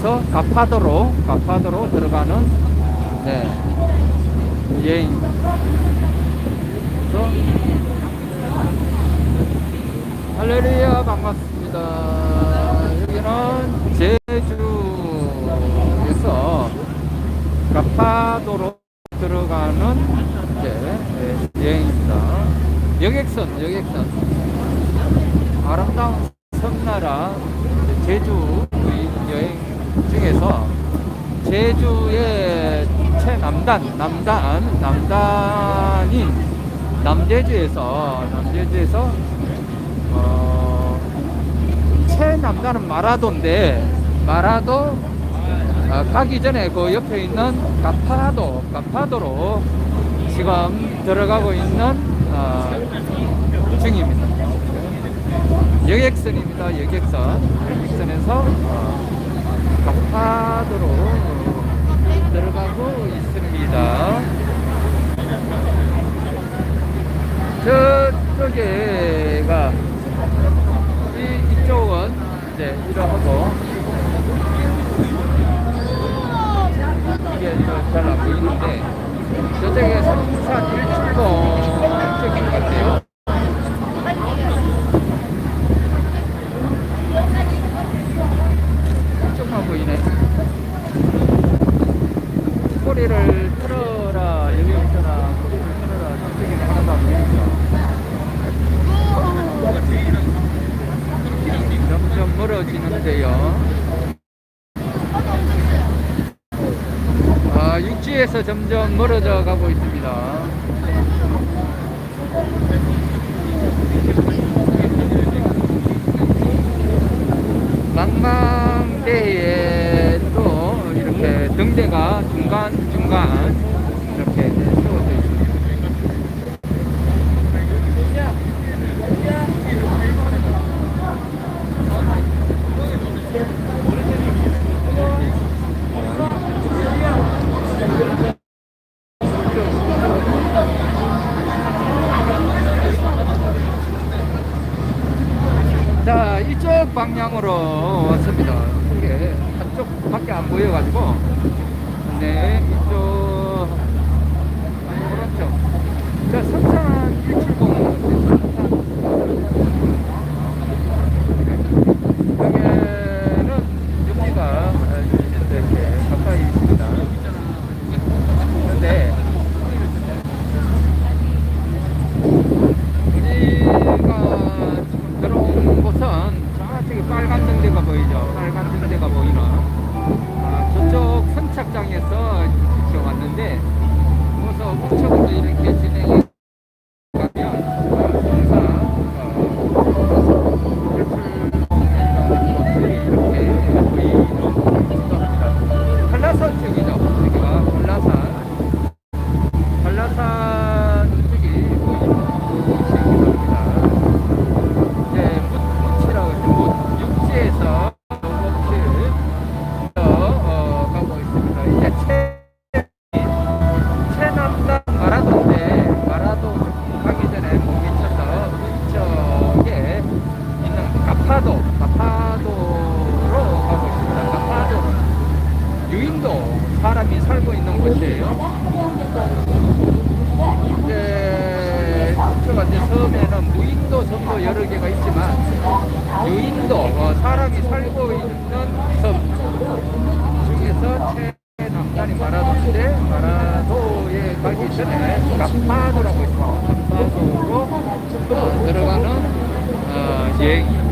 제주에서 가파도로 가파도로 들어가는 네, 여행. 할렐루야 반갑습니다. 여기는 제주에서 가파도로 들어가는 이제 예, 여행입니다. 여객선, 여객선. 아름다운 섬나라 제주 여행 중에서 제주의 최 남단, 남단, 남단인 남제주에서 남제주에서 어, 최남단은 마라도인데 마라도 어, 가기 전에 그 옆에 있는 가파도, 가파도로 지금 들어가고 있는 어, 중입니다. 여객선입니다. 여객선. 여객선에서 어, 가파도로 들어가고 있습니다. 저쪽에가 이, 이쪽은 이제 이러하고 이게 잘안 보이는데 저쪽에 성산 1출봉 쪽인 것 같아요. 이쪽만 보이네. 소리를 틀어라 여기 있잖아. 소리를 틀어라 저쪽에는 하나도 안 보이니까. 점점 멀어지는데요. 아, 육지에서 점점 멀어져 가고 있습니다. 망망대에 또 이렇게 등대가 중간중간 이렇게 세워져 있습니다. 자, 이쪽 방향으로 왔습니다. 이게 한쪽 밖에 안 보여가지고. 네, 이쪽, 오른쪽. 자, 성산 이제 섬에는 무인도 섬도 여러 개가 있지만 유인도 어, 사람이 살고 있는 섬 중에서 최남단이 마라도인데 마라도에 가기 전에 가파도라고 있습니다. 가파도로 어, 들어가는 어, 여행이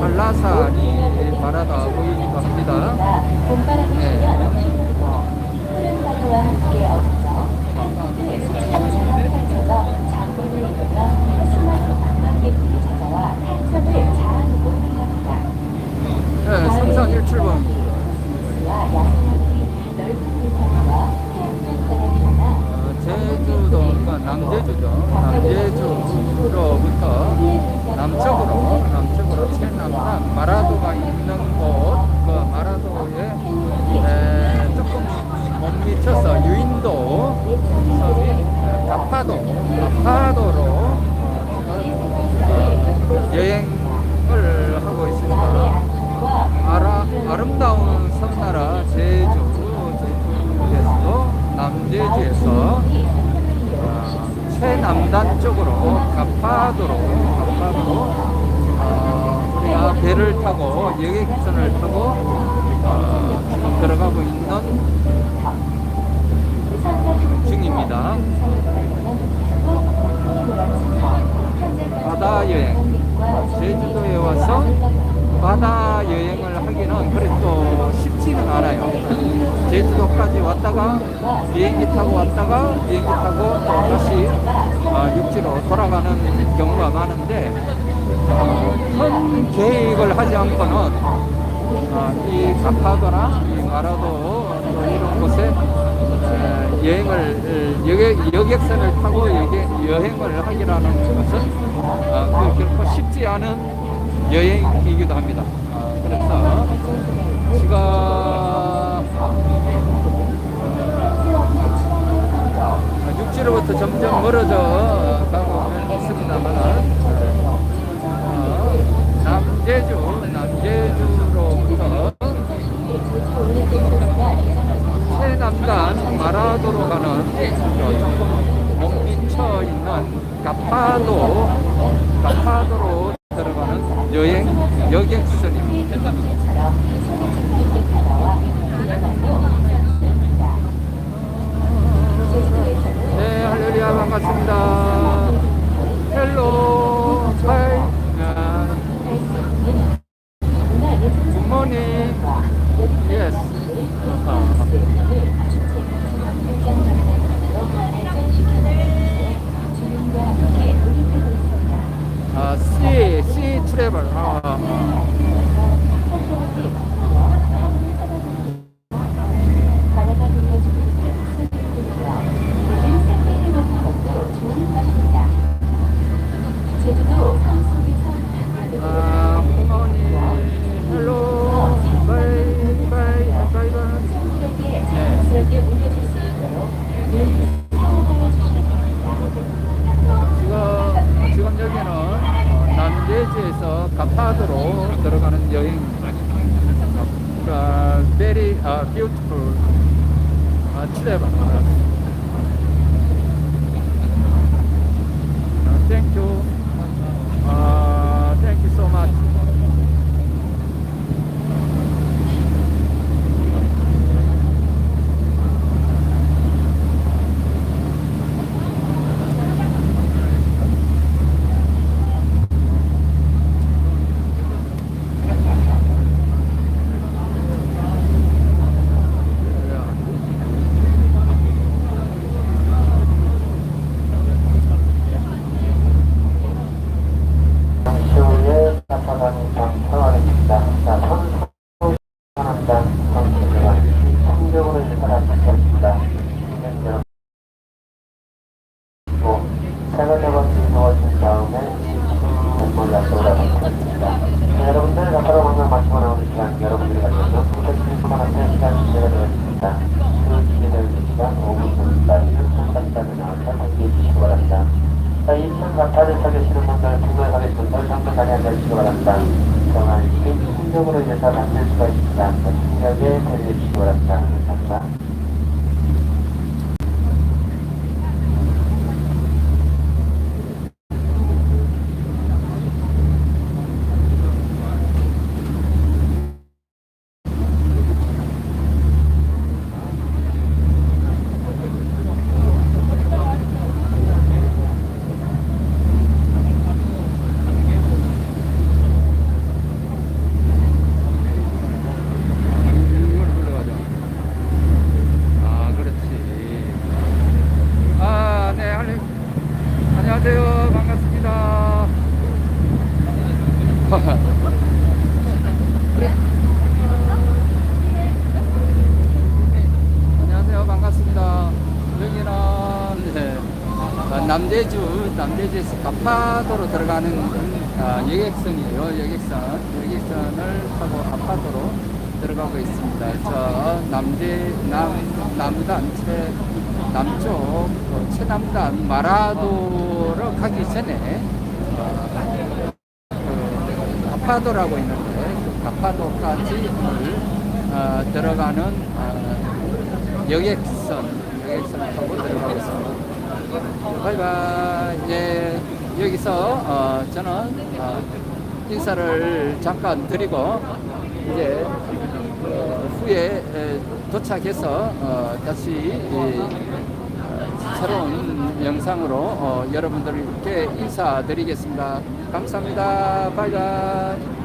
한라산이 바라다 보이기도 합니다. 봄바람이 네. 불어넘치고 푸른 파도와 함께 어우러져 한산의 수채화처럼 펼쳐져 장군을 이루며 수많은 관광객들이 찾아와 탄성을 자아내고 있습니다. 네, 성산 일출봉. 와 야생화들이 넓은 들판과 해안가에 만나 어, 제주도, 그러니까 남제주죠. 남제주로부터 남쪽으로, 남쪽으로 최남단 마라도가 있는 곳, 그 마라도에 에, 조금 못 미쳐서 유인도 섬이 가 파도, 가파도로 어, 여행을 하고 있습니다. 아라, 아름다운 섬나라 제주, 제주에서도 남제주에서 어, 최남단 쪽으로 가파도로 가파도로 어, 우리가 배를 타고 여객선을 타고 어, 들어가고 있는 중입니다. 바다 여행 제주도에 와서 바다 여행을 하기는 또 쉽지는 않아요. 제주도까지 왔다가 비행기 타고 왔다가 비행기 타고 또 다시 어, 육지로 돌아가는 경우가 많은데 어, 큰 계획을 하지 않고는 어, 이 가파도나 이 마라도 또 이런 곳에 에, 여행을 여객, 여객선을 타고 여객, 여행을 하기라는 것은 어, 그 결코 쉽지 않은 여행이기도 합니다. 어, 그래서 어, 육지로부터 점점 멀어져 가고 있습니다만 어, 남제주 남제주로부터 최남단 마라도로 가는 저 조금 못 미쳐 있는 가파도 가파도로 들어가는 여행 여객선입니다. 네, 할렐루야 반갑습니다. 헬로, 하이, 굿모닝, 예스. 아, C, C 트래블. 아, 제주도 산속에서 아, 굿모닝, 헬로, 바이, 바이, 바이, 바이. 새롭게 자연스럽게 올려줄 수 있도록 늘 사용하여 주시기 지금, 지금 여기는 어, 남제주에서 가파도로 들어가는 여행입니다. 어, very uh, beautiful uh, travel. Uh, thank you. Uh, thank you so much. 당시후에 나타나는 장평화입니다. 자, 선수 한다 선수가 성적으로 일어나 시켰습니다. 여러분, 세가 잡아서 놓아준 다음에 공부를 약속을 하겠습니다. 여러분들 앞으로 방송 마치고 나오는 시간 여러분들이 가져서 부탁드리고 하는 시간 기대가 되었습니다. 그 기대되는 시간 5분 전입니다. 1분까지 나와서 함께해 주시기 바랍니다. 자, 2층 가파를 타계시는 분들 구글 가겠습니다. 정도 자리에 앉아주시기 바랍니다. 정한 시 충격으로 인해서 만들 수가 있습니다. 충격에 대비해 주시기 바랍니다. 감사합니다. 안녕하세요. 반갑습니다. 여기는 네, 아, 남대주 남대주에서 아파도로 들어가는 아, 여객선이에요. 여객선. 여객선을 타고 아파도로 들어가고 있습니다. 저 남대 남 남단 최 남쪽 그 최남단 마라도로 가기 전에 어, 가파도라고 있는데 그 가파도까지 어, 들어가는 어, 여객선, 여객선을 타고 들어가고 있습니다. 바이바이. 예, 여기서 어, 저는 어, 인사를 잠깐 드리고 이제 어, 후에 에, 도착해서 어, 다시 이, 어, 새로운 영상으로 어, 여러분들께 인사드리겠습니다. 감사합니다. 바이바이.